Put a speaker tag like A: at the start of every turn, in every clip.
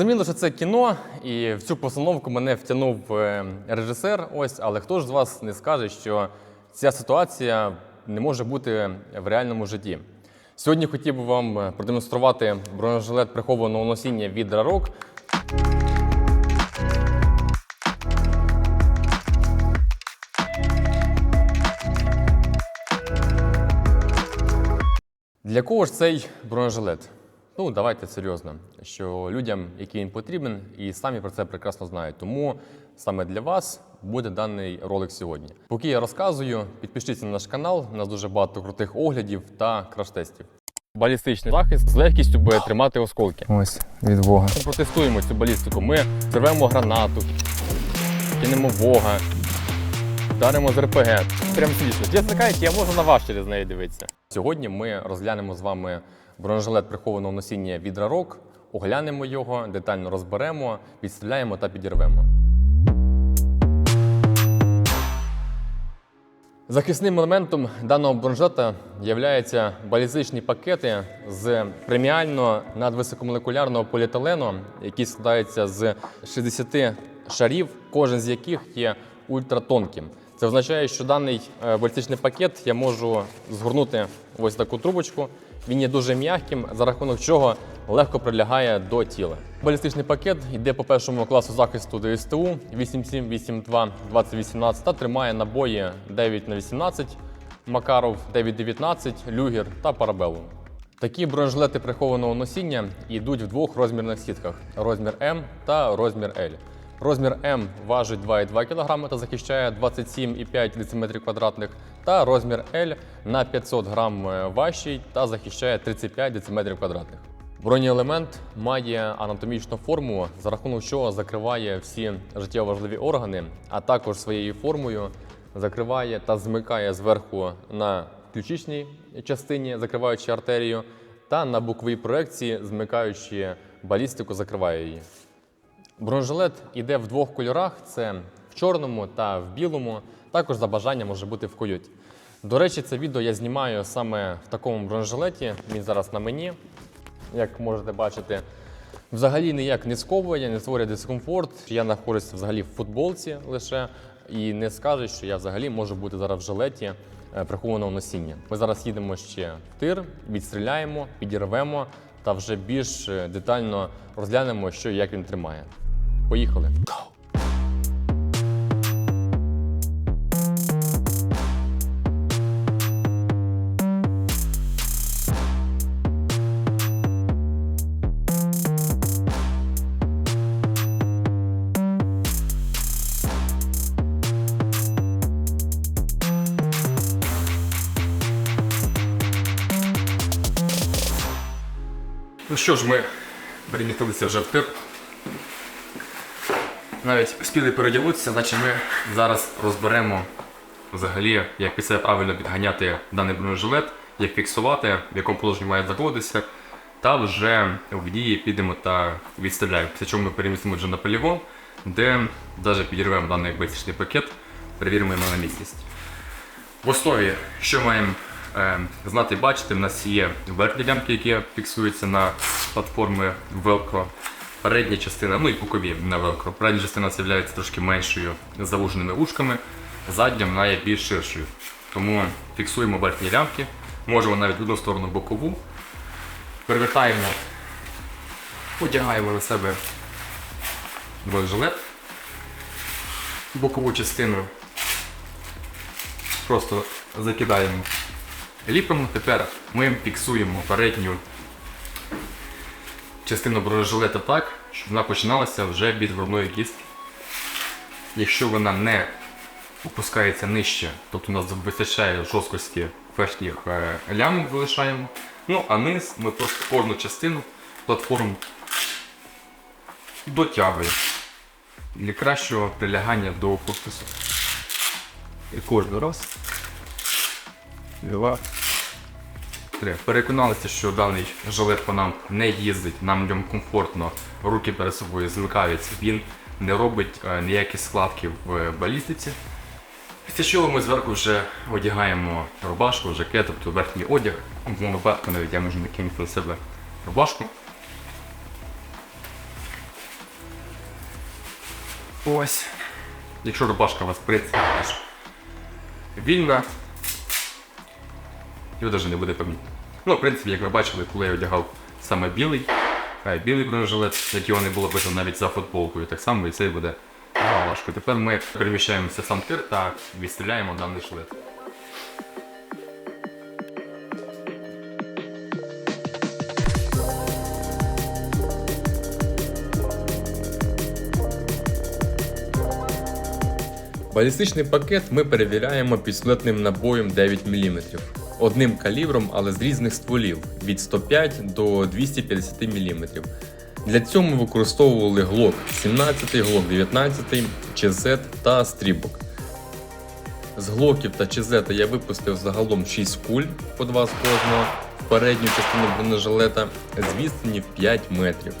A: Зрозуміло, що це кіно, і в цю постановку мене втягнув е, режисер. Ось, але хто ж з вас не скаже, що ця ситуація не може бути в реальному житті? Сьогодні хотів би вам е, продемонструвати бронежилет прихованого носіння від Рарок. Для кого ж цей бронежилет? Ну, давайте серйозно, що людям, який він потрібен, і самі про це прекрасно знають. Тому саме для вас буде даний ролик сьогодні. Поки я розказую, підпишіться на наш канал. У нас дуже багато крутих оглядів та краш-тестів. Балістичний захист з легкістю буде тримати осколки. Ось від Бога. Ми протестуємо цю балістику. Ми зривемо гранату, кинемо вога, Даримо з РПГ. Прям смішно. Чесно кажучи, я можу на вас через неї дивитися. Сьогодні ми розглянемо з вами бронежилет прихованого носіння від Рарок, оглянемо його, детально розберемо, відстріляємо та підірвемо. Захисним елементом даного бронежилета являються балістичні пакети з преміально надвисокомолекулярного поліетилену, які складаються з 60 шарів, кожен з яких є ультратонким. Це означає, що даний е, балістичний пакет я можу згорнути ось таку трубочку. Він є дуже м'яким, за рахунок чого легко прилягає до тіла. Балістичний пакет йде по першому класу захисту ДСТУ 8782 2018 та тримає набої 9 на 18 Макаров, 919, Люгер та Парабеллум. Такі бронежилети прихованого носіння йдуть в двох розмірних сітках: розмір М та розмір L. Розмір М важить 2,2 кг та захищає 27,5 дециметрів квадратних, та розмір L на 500 грам е, важчий та захищає 35 дециметрів квадратних. Бронеелемент має анатомічну форму, за рахунок чого закриває всі життєво важливі органи, а також своєю формою закриває та змикає зверху на ключичній частині, закриваючи артерію, та на боковій проекції, змикаючи балістику, закриває її. Бронежилет іде в двох кольорах: це в чорному та в білому. Також за бажанням може бути в койоті. До речі, це відео я знімаю саме в такому бронежилеті. Він зараз на мені, як можете бачити. Взагалі ніяк не сковує, не створює дискомфорт. Я знаходжуся взагалі в футболці лише і не скаже, що я взагалі можу бути зараз в жилеті е, прихованого носіння. Ми зараз їдемо ще в тир, відстріляємо, підірвемо та вже більш е, детально розглянемо, що і як він тримає. Поїхали. Що ж, ми перемістилися вже в тир. Навіть спіли переділитися, значить ми зараз розберемо взагалі, як себе правильно підганяти даний бронежилет, як фіксувати, в якому положенні має знаходитися. Та вже в дії підемо та відстріляємо. Після чого ми перемістимо вже на полігон, де навіть підірвемо даний балістичний пакет, перевіримо його на міцність. В основі, що маємо знати і бачити, в нас є верхні лямки, які фіксуються на платформи Velcro. Передня частина, ну і бокові на Velcro. Передня частина є трошки меншою завуженими ушками, задня вона є більш ширшою. Тому фіксуємо верхні лямки, можемо навіть в одну сторону бокову. Перевертаємо, одягаємо на себе бронежилет, бокову частину просто закидаємо ліпимо. Тепер ми фіксуємо передню частину бронежилета так, щоб вона починалася вже від грудної кістки. Якщо вона не опускається нижче, тобто у нас вистачає жорсткості верхніх е, лямок залишаємо. Ну а низ ми просто кожну частину платформу дотягуємо для кращого прилягання до корпусу. І кожен раз. Два. Переконалися, що даний жилет по нам не їздить, нам в ньому комфортно, руки перед собою змикаються, він не робить е, ніяких складків в балістиці. Після чого ми зверху вже одягаємо рубашку, жакет, тобто верхній одяг. В випадку навіть я можу накинути на себе рубашку. Ось. Якщо рубашка у вас в вільна, його навіть не буде помітно. Ну, в принципі, як ви бачили, коли я одягав саме білий, а білий бронежилет, як його не було видно навіть за футболкою, так само і цей буде важко. Тепер ми переміщаємося в сам тир та відстріляємо даний жилет. Балістичний пакет ми перевіряємо пістолетним набоєм 9 мм. Одним калібром, але з різних стволів від 105 до 250 мм. Для цього ми використовували глок 17, глок 19, ЧЗ та стрібок. З глоків та ЧЗ я випустив загалом 6 куль по 2 з кожного в передню частину бронежилета з відстані в 5 метрів.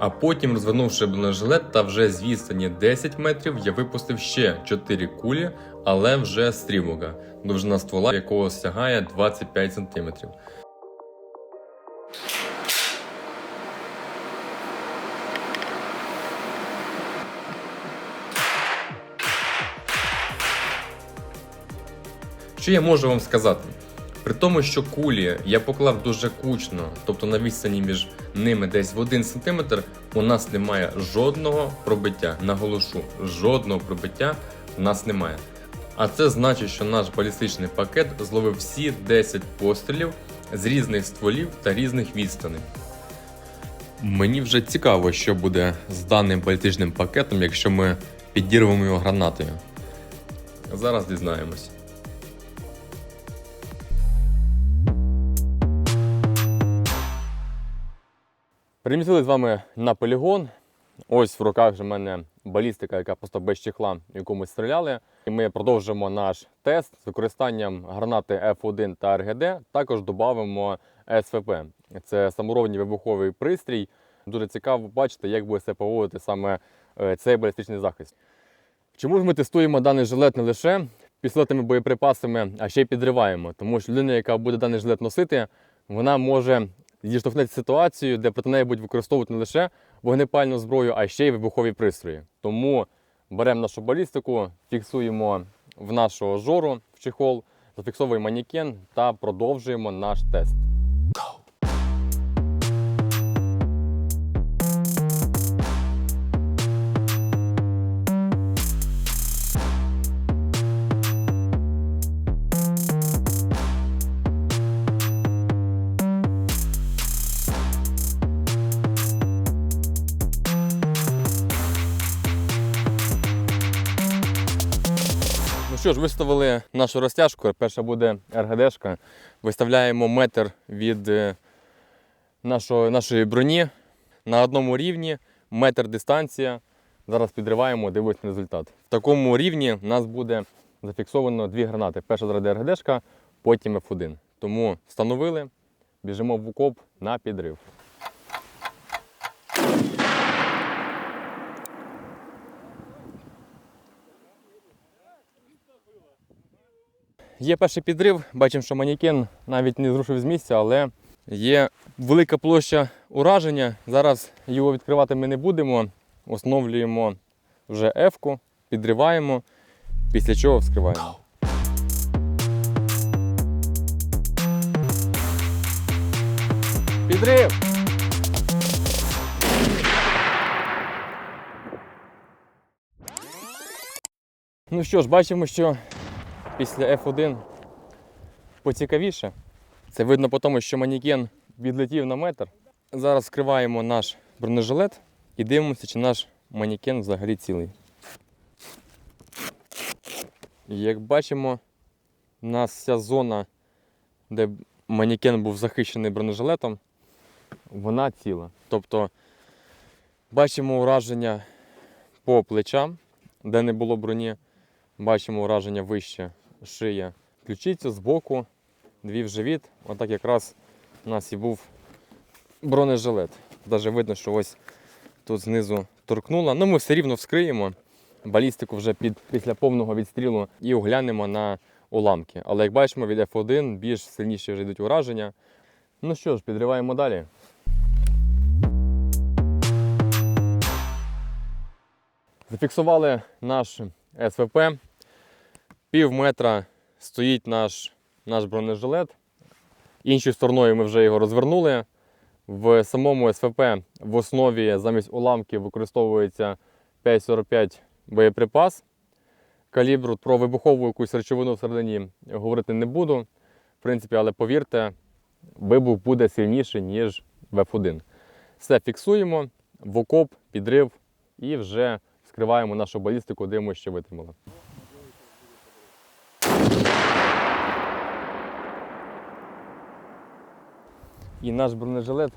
A: А потім, розвернувши бронежилет та вже з відстані 10 метрів, я випустив ще 4 кулі, але вже стрімога, довжина ствола якого сягає 25 см. Що я можу вам сказати? При тому, що кулі я поклав дуже кучно, тобто на відстані між ними десь в 1 см, у нас немає жодного пробиття. Наголошу, жодного пробиття у нас немає. А це значить, що наш балістичний пакет зловив всі 10 пострілів з різних стволів та різних відстаней. Мені вже цікаво, що буде з даним балістичним пакетом, якщо ми підірвемо його гранатою. Зараз дізнаємось. Перемістили з вами на полігон. Ось в руках в мене балістика, яка просто без чехла, яку ми стріляли. І ми продовжимо наш тест з використанням гранати F1 та РГД. Також додамо СВП. Це саморобний вибуховий пристрій. Дуже цікаво бачити, як буде себе поводити саме е, цей балістичний захист. Чому ж ми тестуємо даний жилет не лише пістолетними боєприпасами, а ще й підриваємо? Тому що людина, яка буде даний жилет носити, вона може зіштовхнеться ситуацію, де проти неї будуть використовувати не лише вогнепальну зброю, а ще й вибухові пристрої. Тому беремо нашу балістику, фіксуємо в нашу жору в чехол, зафіксовуємо манікен та продовжуємо наш тест. Що ж, виставили нашу розтяжку. Перша буде РГДшка. Виставляємо метр від е, нашого, нашої броні на одному рівні, метр дистанція. Зараз підриваємо, дивимося на результат. В такому рівні у нас буде зафіксовано дві гранати. Перша буде РГДшка, потім F1. Тому встановили, біжимо в окоп на підрив. Є перший підрив, бачимо, що манікен навіть не зрушив з місця, але є велика площа ураження. Зараз його відкривати ми не будемо. Встановлюємо вже F-ку, підриваємо, після чого вскриваємо. Підрив! Ну що ж, бачимо, що після F1 поцікавіше. Це видно по тому, що манікен відлетів на метр. Зараз скриваємо наш бронежилет і дивимося, чи наш манікен взагалі цілий. Як бачимо, у нас вся зона, де манікен був захищений бронежилетом, вона ціла. Тобто бачимо ураження по плечам, де не було броні. Бачимо ураження вище шия. Ключиця збоку, дві в живіт. Отак якраз у нас і був бронежилет. Навіть видно, що ось тут знизу торкнула. Ну ми все рівно вскриємо. балістику вже під, після повного відстрілу і оглянемо на уламки. Але як бачимо, від F1 більш сильніші вже йдуть ураження. Ну що ж, підриваємо далі. Зафіксували наш СВП. Пів метра стоїть наш, наш бронежилет. Іншою стороною ми вже його розвернули. В самому СВП в основі замість уламків використовується 5,45 боєприпас калібру. Про вибухову якусь речовину всередині говорити не буду. В принципі, але повірте, вибух буде сильніший, ніж в F1. Все фіксуємо, в окоп, підрив і вже скриваємо нашу балістику, дивимося, що витримала. І наш бронежилет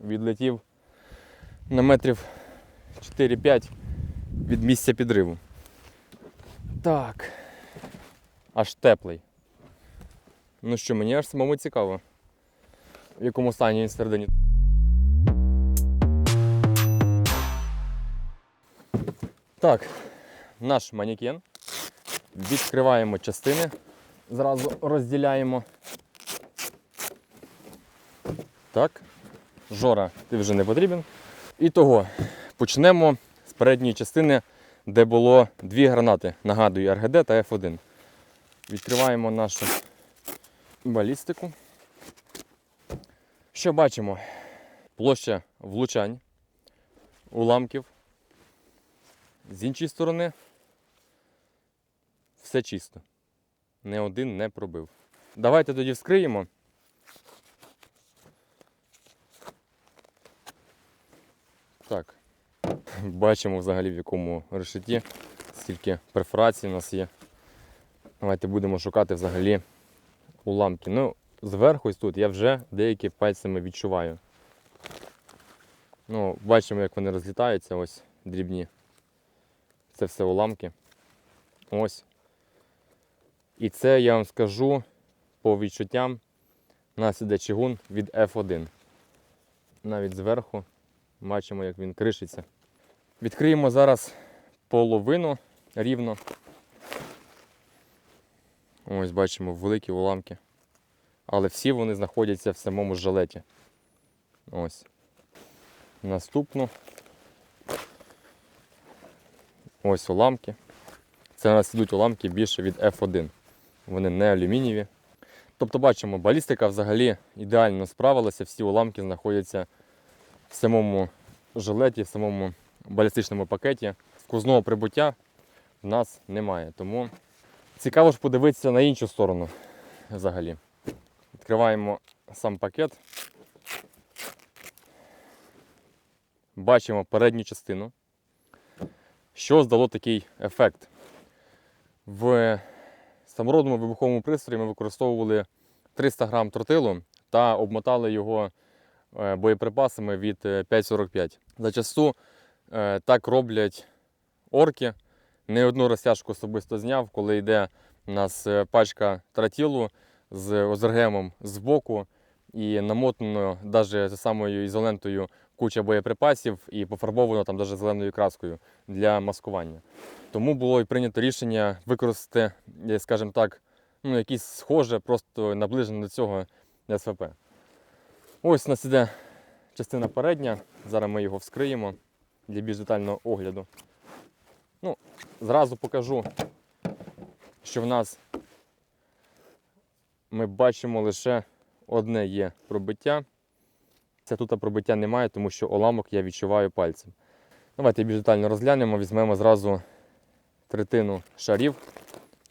A: відлетів на метрів 4-5 від місця підриву. Так. Аж теплий. Ну що, мені аж самому цікаво, в якому стані він всередині. Так, наш манікен. Відкриваємо частини, зразу розділяємо. Так. Жора, ти вже не потрібен. І того, почнемо з передньої частини, де було дві гранати. Нагадую, РГД та F1. Відкриваємо нашу балістику. Що бачимо? Площа влучань, уламків. З іншої сторони все чисто. Не один не пробив. Давайте тоді вскриємо. Так. Бачимо взагалі в якому решеті, скільки перфорацій у нас є. Давайте будемо шукати взагалі уламки. Ну, зверху ось тут я вже деякі пальцями відчуваю. Ну, бачимо, як вони розлітаються, ось дрібні. Це все уламки. Ось. І це я вам скажу по відчуттям. У нас іде чигун від F1. Навіть зверху бачимо, як він кришиться. Відкриємо зараз половину рівно. Ось бачимо великі уламки. Але всі вони знаходяться в самому жилеті. Ось. Наступну. Ось уламки. Це у нас йдуть уламки більше від F1. Вони не алюмінієві. Тобто бачимо, балістика взагалі ідеально справилася, всі уламки знаходяться в самому жилеті, в самому балістичному пакеті. Сквозного прибуття в нас немає. Тому цікаво ж подивитися на іншу сторону взагалі. Відкриваємо сам пакет. Бачимо передню частину. Що здало такий ефект? В самородному вибуховому пристрої ми використовували 300 грам тротилу та обмотали його боєприпасами від е, 5,45. Зачасту е, так роблять орки. Не одну розтяжку особисто зняв, коли йде у нас е, пачка тротилу з озергемом з боку і намотано навіть самою ізолентою куча боєприпасів і пофарбовано там навіть зеленою краскою для маскування. Тому було і прийнято рішення використати, е, скажімо так, ну, якісь схоже, просто наближене до цього СВП. Ось у нас іде частина передня. Зараз ми його вскриємо для більш детального огляду. Ну, зразу покажу, що в нас ми бачимо лише одне є пробиття. Це тут пробиття немає, тому що уламок я відчуваю пальцем. Давайте більш детально розглянемо, візьмемо зразу третину шарів.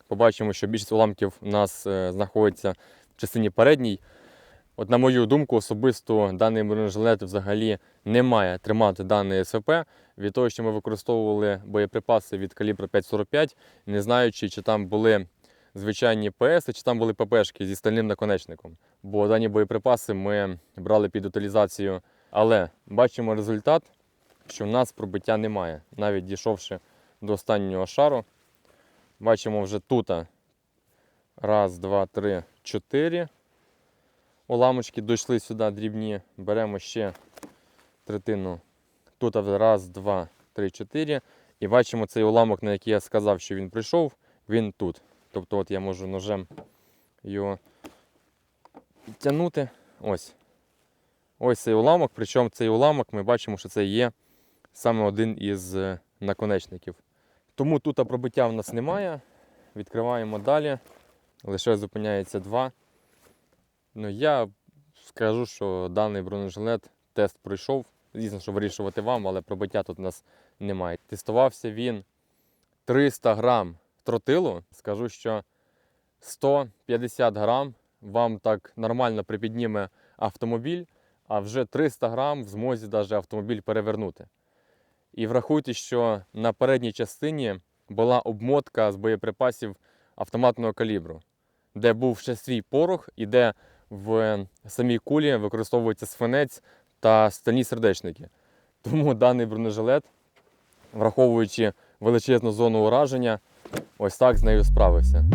A: Побачимо, що більшість уламків у нас е, знаходиться в частині передній. От, на мою думку, особисто даний бронежилет взагалі не має тримати даний СВП від того, що ми використовували боєприпаси від калібру 5,45, не знаючи, чи там були звичайні ПС, чи там були ППшки зі стальним наконечником. Бо дані боєприпаси ми брали під утилізацію. Але бачимо результат, що в нас пробиття немає. Навіть дійшовши до останнього шару, бачимо вже тут. Раз, два, три, чотири. Уламочки дійшли сюди дрібні. Беремо ще третину. Тут раз, два, три, чотири. І бачимо цей уламок, на який я сказав, що він прийшов, він тут. Тобто от я можу ножем його тягнути. Ось. Ось цей уламок. Причому цей уламок ми бачимо, що це є саме один із е, наконечників. Тому тут пробиття в нас немає. Відкриваємо далі. Лише зупиняється два. Ну, я скажу, що даний бронежилет тест пройшов. Звісно, що вирішувати вам, але пробиття тут у нас немає. Тестувався він 300 грам тротилу. Скажу, що 150 грам вам так нормально припідніме автомобіль, а вже 300 грам в змозі даже автомобіль перевернути. І врахуйте, що на передній частині була обмотка з боєприпасів автоматного калібру, де був ще свій порох і де в самій кулі використовується свинець та стальні сердечники. Тому даний бронежилет, враховуючи величезну зону ураження, ось так з нею справився.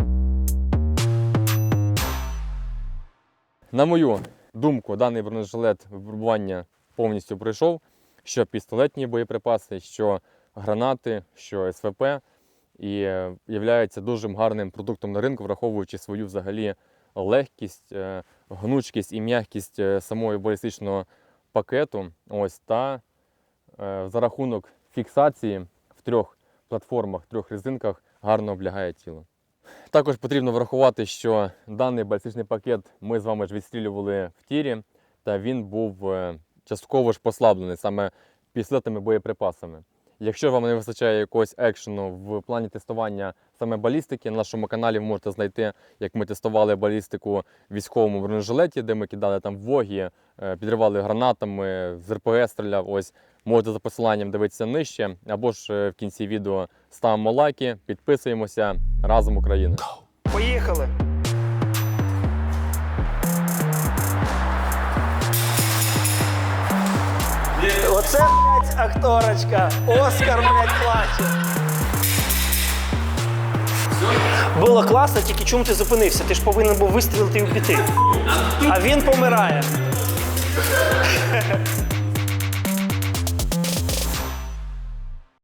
A: На мою думку, даний бронежилет випробування повністю пройшов, що пістолетні боєприпаси, що гранати, що СВП, і є дуже гарним продуктом на ринку, враховуючи свою взагалі легкість, е, гнучкість і м'якість е, самого балістичного пакету. Ось та е, за рахунок фіксації в трьох платформах, трьох резинках гарно облягає тіло. Також потрібно врахувати, що даний балістичний пакет ми з вами ж відстрілювали в тірі, та він був частково ж послаблений саме пістолетними боєприпасами. Якщо вам не вистачає якогось екшену в плані тестування саме балістики, на нашому каналі ви можете знайти, як ми тестували балістику в військовому бронежилеті, де ми кидали там вогі, е, підривали гранатами, з РПГ стріляв. Ось можете за посиланням дивитися нижче, або ж е, в кінці відео ставимо лайки, підписуємося разом Україна.
B: Поїхали. Оце, блядь, акторочка. Оскар, блядь, плаче. Було класно, тільки чому ти зупинився? Ти ж повинен був вистрілити і піти. А він помирає.